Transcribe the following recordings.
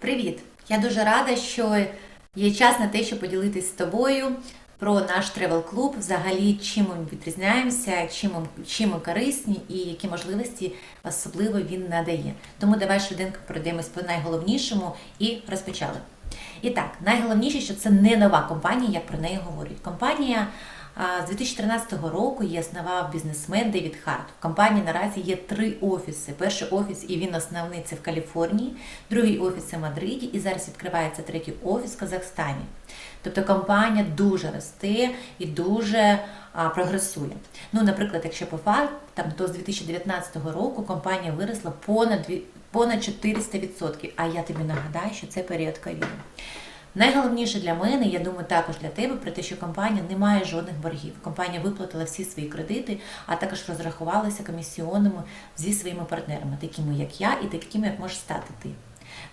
Привіт! Я дуже рада, що є час на те, щоб поділитись з тобою про наш тревел клуб, взагалі, чим ми відрізняємося, чим ми, чим ми корисні і які можливості особливо він надає. Тому давай швиденько пройдемось по найголовнішому і розпочали. І так, найголовніше, що це не нова компанія, як про неї говорять. Компанія з 2013 року її основав бізнесмен Девід Харт. В компанії наразі є три офіси. Перший офіс, і він основний це в Каліфорнії, другий офіс це в Мадриді, і зараз відкривається третій офіс в Казахстані. Тобто компанія дуже росте і дуже а, прогресує. Ну, наприклад, якщо по фактам, то з 2019 року компанія виросла понад понад 400%. А я тобі нагадаю, що це період ковіду. Найголовніше для мене, я думаю, також для тебе, про те, що компанія не має жодних боргів. Компанія виплатила всі свої кредити, а також розрахувалася комісіонами зі своїми партнерами, такими як я, і такими, як можеш стати ти.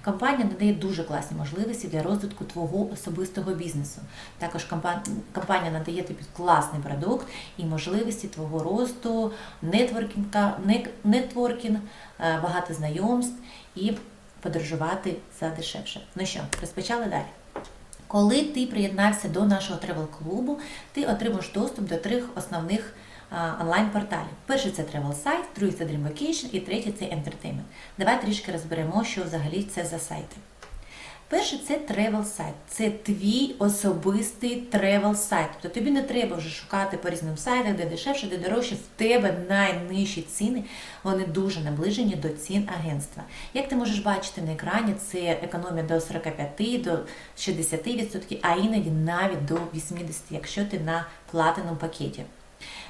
Компанія надає дуже класні можливості для розвитку твого особистого бізнесу. Також компанія надає тобі класний продукт і можливості твого росту, нетворкінг, е, багато знайомств і подорожувати за дешевше. Ну що, розпочали далі. Коли ти приєднався до нашого тревел-клубу, ти отримаєш доступ до трьох основних онлайн-порталів. Перший це travel сайт, другий це Dream Vacation і третій це Entertainment. Давай трішки розберемо, що взагалі це за сайти. Перший це travel сайт. Це твій особистий travel сайт. Тобто тобі не треба вже шукати по різним сайтах, де дешевше, де дорожче. В тебе найнижчі ціни, вони дуже наближені до цін агентства. Як ти можеш бачити на екрані, це економія до 45, до 60%, а іноді навіть до 80%, якщо ти на платиному пакеті.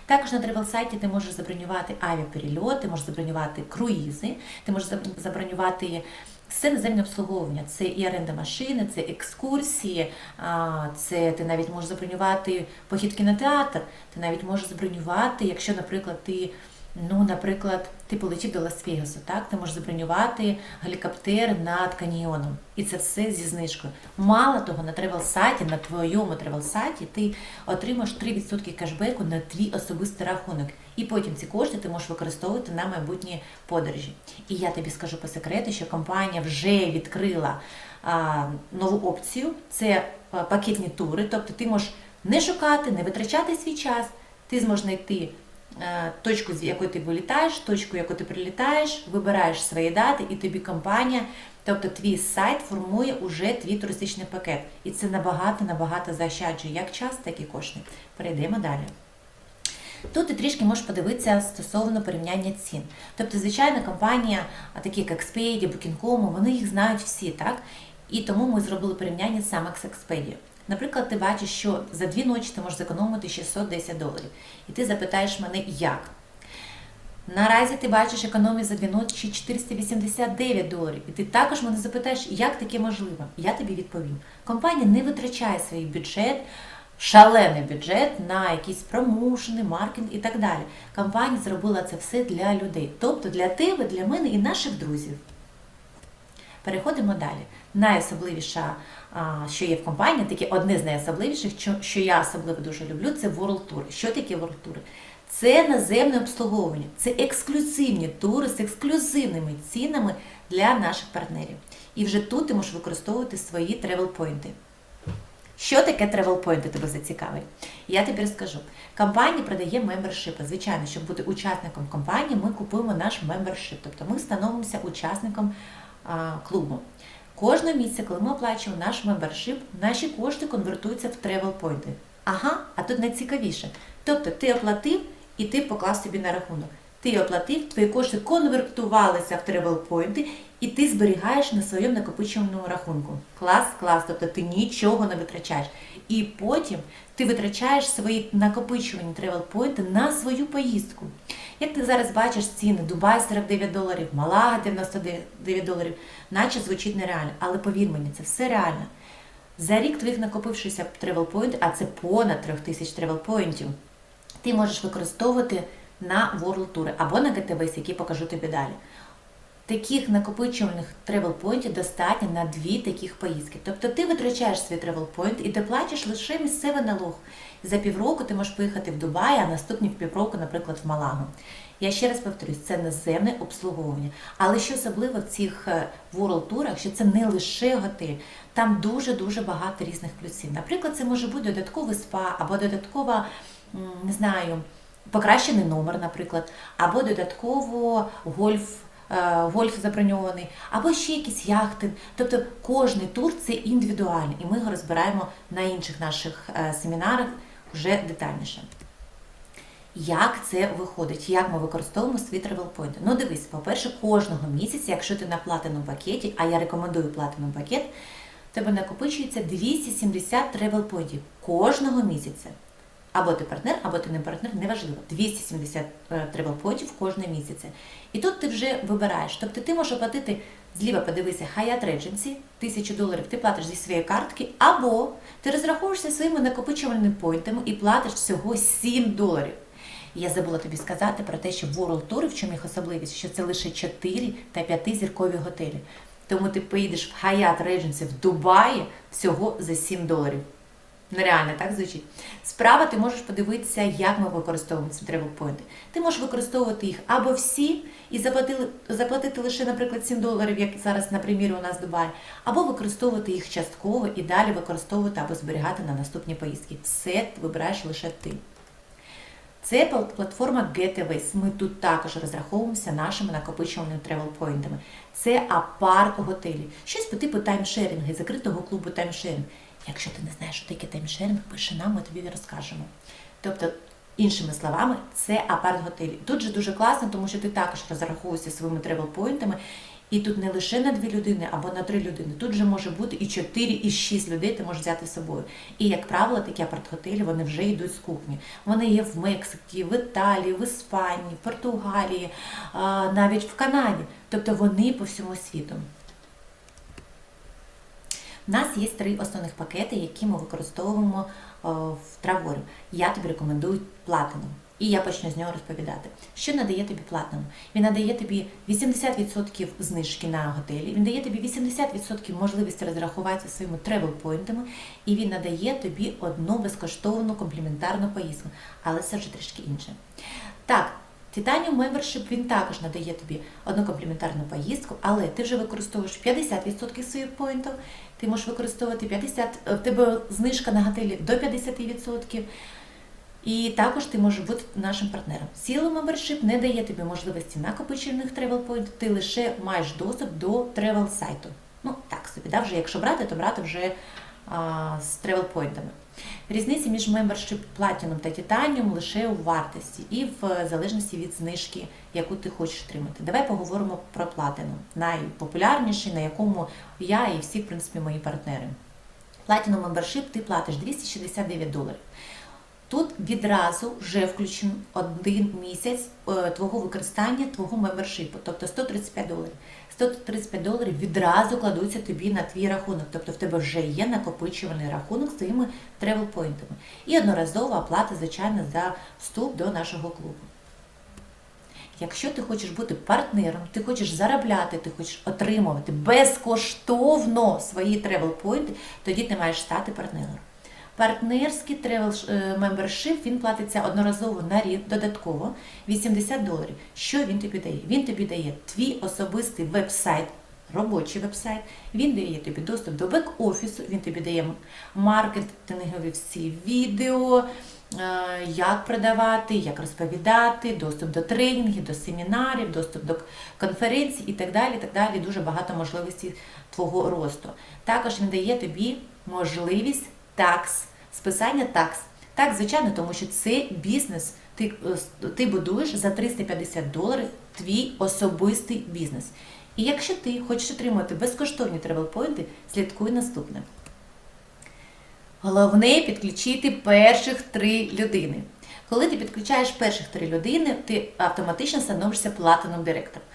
Також на travel сайті ти можеш забронювати авіаперельоти, ти можеш забронювати круїзи, ти можеш заб- забронювати все наземне обслуговування. Це і оренда машини, це екскурсії, це ти навіть можеш забронювати похід в кінотеатр, ти навіть можеш забронювати, якщо, наприклад, ти. Ну, наприклад, ти полетів до Лас-Вегасу, так? Ти можеш забронювати гелікоптер над каньйоном. І це все зі знижкою. Мало того, на тревел-сайті, на твоєму тревел-сайті ти отримаєш 3% кешбеку на твій особистий рахунок. І потім ці кошти ти можеш використовувати на майбутні подорожі. І я тобі скажу по секрету, що компанія вже відкрила а, нову опцію. Це пакетні тури. Тобто ти можеш не шукати, не витрачати свій час. Ти зможеш знайти точку, з якої ти вилітаєш, точку, яку ти прилітаєш, вибираєш свої дати, і тобі компанія, тобто твій сайт формує уже твій туристичний пакет. І це набагато набагато заощаджує як час, так і кошти. Перейдемо далі. Тут ти трішки можеш подивитися стосовно порівняння цін. Тобто, звичайно, компанія, такі як Expedia, Booking.com, вони їх знають всі, так? І тому ми зробили порівняння саме з Expedia. Наприклад, ти бачиш, що за дві ночі ти можеш зекономити 610 доларів. І ти запитаєш мене, як? Наразі ти бачиш економію за дві ночі 489 доларів. І ти також мене запитаєш, як таке можливо? Я тобі відповім. Компанія не витрачає свій бюджет, шалений бюджет на якісь промоушени, маркетинг і так далі. Компанія зробила це все для людей, тобто для тебе, для мене і наших друзів. Переходимо далі. Найособливіша, що є в компанії, таке одне з найособливіших, що, я особливо дуже люблю, це World Tour. Що таке World Tour? Це наземне обслуговування, це ексклюзивні тури з ексклюзивними цінами для наших партнерів. І вже тут ти можеш використовувати свої тревел-пойнти. Що таке point, тебе зацікавить? Я тобі розкажу. Компанія продає мембершипи. Звичайно, щоб бути учасником компанії, ми купуємо наш мембершип. Тобто ми становимося учасником клубу. Кожного місяця, коли ми оплачуємо наш мембершип, наші кошти конвертуються в тревел пойнти Ага, а тут найцікавіше. Тобто ти оплатив і ти поклав собі на рахунок. Ти оплатив, твої кошти конвертувалися в point, і ти зберігаєш на своєму накопичуваному рахунку. Клас, клас, тобто ти нічого не витрачаєш. І потім ти витрачаєш свої накопичувані travel на свою поїздку. Як ти зараз бачиш ціни, Дубай 49 доларів, Малага 99 доларів, наче звучить нереально. Але повір мені, це все реально. За рік твоїх накопившися travel а це понад 3000 travel поінтів, ти можеш використовувати на World Tour або на GTVs, які покажу тобі далі. таких накопичувальних travel поінтів достатньо на дві таких поїздки. Тобто ти витрачаєш свій travel point і ти платиш лише місцевий налог. За півроку ти можеш поїхати в Дубай, а наступні півроку, наприклад, в Малагу. Я ще раз повторюсь, це наземне обслуговування. Але що особливо в цих е, World турах, що це не лише готель, там дуже-дуже багато різних плюсів. Наприклад, це може бути додатковий спа або додаткова, не знаю, покращений номер, наприклад, або додатково гольф. е, Гольф заброньований, або ще якісь яхти. Тобто кожний тур це індивідуальний, і ми його розбираємо на інших наших е, семінарах вже детальніше. Як це виходить? Як ми використовуємо свій travel point? Ну дивись, по-перше, кожного місяця, якщо ти на платинум пакеті, а я рекомендую платинум пакет, тебе накопичується 270 travel поінтів кожного місяця. Або ти партнер, або ти не партнер, неважливо. 270 travel поінтів кожного місяця. І тут ти вже вибираєш. Тобто ти можеш оплатити зліва, подивися, Hyatt Regency, 1000 доларів ти платиш зі своєї картки, або ти розраховуєшся своїми накопичувальними поінтами і платиш всього 7 доларів. Я забула тобі сказати про те, що World Tour, в чому їх особливість, що це лише 4 та 5 зіркові готелі. Тому ти поїдеш в Hyatt Regency в Дубаї всього за 7 доларів. Нереально, так звучить. Справа ти можеш подивитися, як ми використовуємо ці travel поінти. Ти можеш використовувати їх або всі і заплатили, заплатити лише, наприклад, 7 доларів, як зараз на примірі у нас в Дубаї, або використовувати їх частково і далі використовувати або зберігати на наступні поїздки. Все вибираєш лише ти. Це платформа Getaways. Ми тут також розраховуємося нашими накопичуваними тревел-поінтами. Це апарт готелі. Щось по типу таймшерінгу, закритого клубу таймшерінг. Якщо ти не знаєш, що таке таймшерінг, пиши нам, ми тобі розкажемо. Тобто, іншими словами, це апарт готелі. Тут же дуже класно, тому що ти також розраховуєшся своїми тревел-поінтами. І тут не лише на дві людини або на три людини. Тут же може бути і чотири, і шість людей ти можеш взяти з собою. І, як правило, такі апарт-готелі вони вже йдуть з кухні. Вони є в Мексиці, в Італії, в Іспанії, в Португалії, навіть в Канаді. Тобто вони по всьому світу. У нас є три основних пакети, які ми використовуємо е, в Траворі. Я тобі рекомендую Platinum. І я почну з нього розповідати. Що надає тобі Platinum? Він надає тобі 80% знижки на готелі, він дає тобі 80% можливості розрахуватися своїми тревел-поінтами, і він надає тобі одну безкоштовну компліментарну поїздку. Але це вже трішки інше. Так, Titanium Membership він також надає тобі одну компліментарну поїздку, але ти вже використовуєш 50% своїх поінтів, ти можеш використовувати 50%, в тебе знижка на готелі до 50%. І також ти можеш бути нашим партнером. Сіло Membership не дає тобі можливості накопичених travel point, ти лише маєш доступ до travel сайту. Ну, так собі, да, вже якщо брати, то брати вже з travel поінтами. Різниця між Membership Platinum та Titanium лише у вартості і в залежності від знижки, яку ти хочеш отримати. Давай поговоримо про Platinum, найпопулярніший, на якому я і всі, в принципі, мої партнери. Platinum Membership ти платиш 269 доларів. Тут відразу вже включено один місяць е, твого використання, твого мембершипу, тобто 135 доларів. 135 доларів відразу кладуться тобі на твій рахунок, тобто в тебе вже є накопичуваний рахунок з твоїми тревел-поінтами. І одноразова оплата, звичайно, за вступ до нашого клубу. Якщо ти хочеш бути партнером, ти хочеш заробляти, ти хочеш отримувати безкоштовно свої тревел-поінти, тоді ти маєш стати партнером. Партнерський е, membership, він платиться одноразово на рік додатково 80 доларів. Що він тобі дає? Він тобі дає твій особистий веб-сайт, робочий веб-сайт, він дає тобі доступ до бек-офісу, він тобі дає маркетингові всі відео, е, як продавати, як розповідати, доступ до тренінгів, до семінарів, доступ до конференцій і так далі. так далі. Дуже багато можливостей твого росту. Також він дає тобі можливість такс, списання такс. Так, звичайно, тому що це бізнес. Ти, е, ти будуєш за 350 доларів твій особистий бізнес. І якщо ти хочеш отримати безкоштовні тревел-поінти, слідкуй наступне. Головне підключити перших три людини. Коли ти підключаєш перших три людини, ти автоматично становишся платинум директором.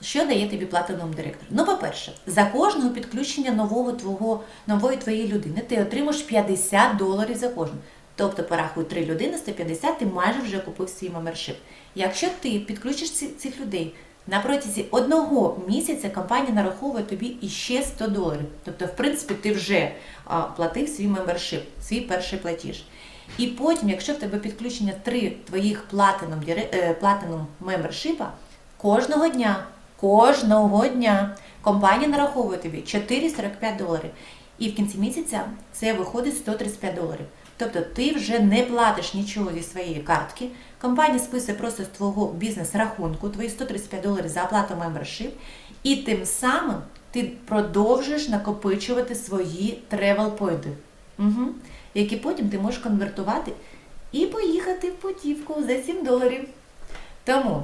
Що дає тобі Platinum директор? Ну, по-перше, за кожного підключення нового твого, нової твоєї людини ти отримаєш 50 доларів за кожну. Тобто, порахуй 3 людини, 150, ти майже вже купив свій мемершип. Якщо ти підключиш цих людей На протязі одного місяця компанія нараховує тобі іще 100 доларів. Тобто, в принципі, ти вже платив свій мембершип, свій перший платіж. І потім, якщо в тебе підключення три твоїх платинум, платинум мембершипа, кожного дня, кожного дня компанія нараховує тобі 4,45 доларів. І в кінці місяця це виходить 135 доларів. Тобто ти вже не платиш нічого зі своєї картки. Компанія списує просто з твого бізнес-рахунку твої 135 доларів за оплату мембершип, і тим самим ти продовжуєш накопичувати свої тревел поінти, угу. які потім ти можеш конвертувати і поїхати в путівку за 7 доларів. Тому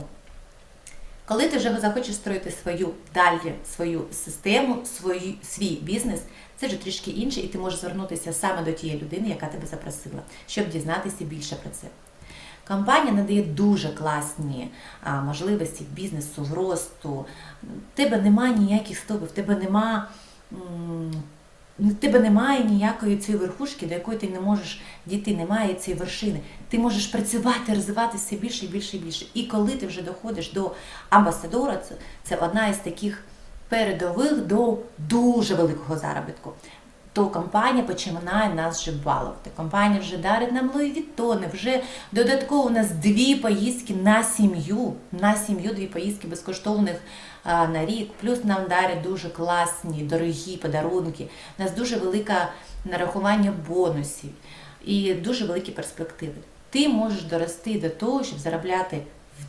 коли ти вже захочеш строїти свою далі свою систему, свою, свій бізнес, це вже трішки інше, і ти можеш звернутися саме до тієї людини, яка тебе запросила, щоб дізнатися більше про це. Компанія надає дуже класні а, можливості бізнесу, росту. В тебе немає ніяких стопів, в тебе нема. В тебе немає ніякої цієї верхушки, до якої ти не можеш дійти, немає цієї вершини. Ти можеш працювати, розвиватися більше і більше і більше. І коли ти вже доходиш до амбасадора, це, це одна із таких передових до дуже великого заробітку. То компанія починає нас вже балувати. Компанія вже дарить нам Луї Віттони, вже додатково у нас дві поїздки на сім'ю, на сім'ю дві поїздки безкоштовних а, на рік. Плюс нам дарять дуже класні, дорогі подарунки. У нас дуже велике нарахування бонусів і дуже великі перспективи. Ти можеш дорости до того, щоб заробляти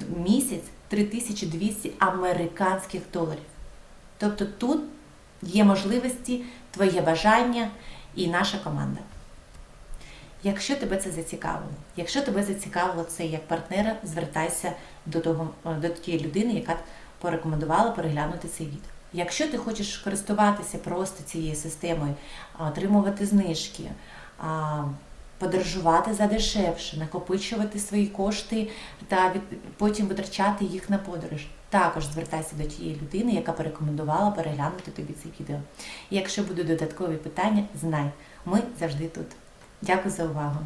в місяць 3200 американських доларів. Тобто тут є можливості, твоє бажання і наша команда. Якщо тебе це зацікавило, якщо тебе зацікавило це як партнера, звертайся до того, до тієї людини, яка порекомендувала переглянути цей відео. Якщо ти хочеш користуватися просто цією системою, отримувати знижки, подорожувати за дешевше, накопичувати свої кошти та від, потім витрачати їх на подорож. Також звертайся до тієї людини, яка порекомендувала переглянути тобі це відео. І якщо будуть додаткові питання, знай, ми завжди тут. Дякую за увагу!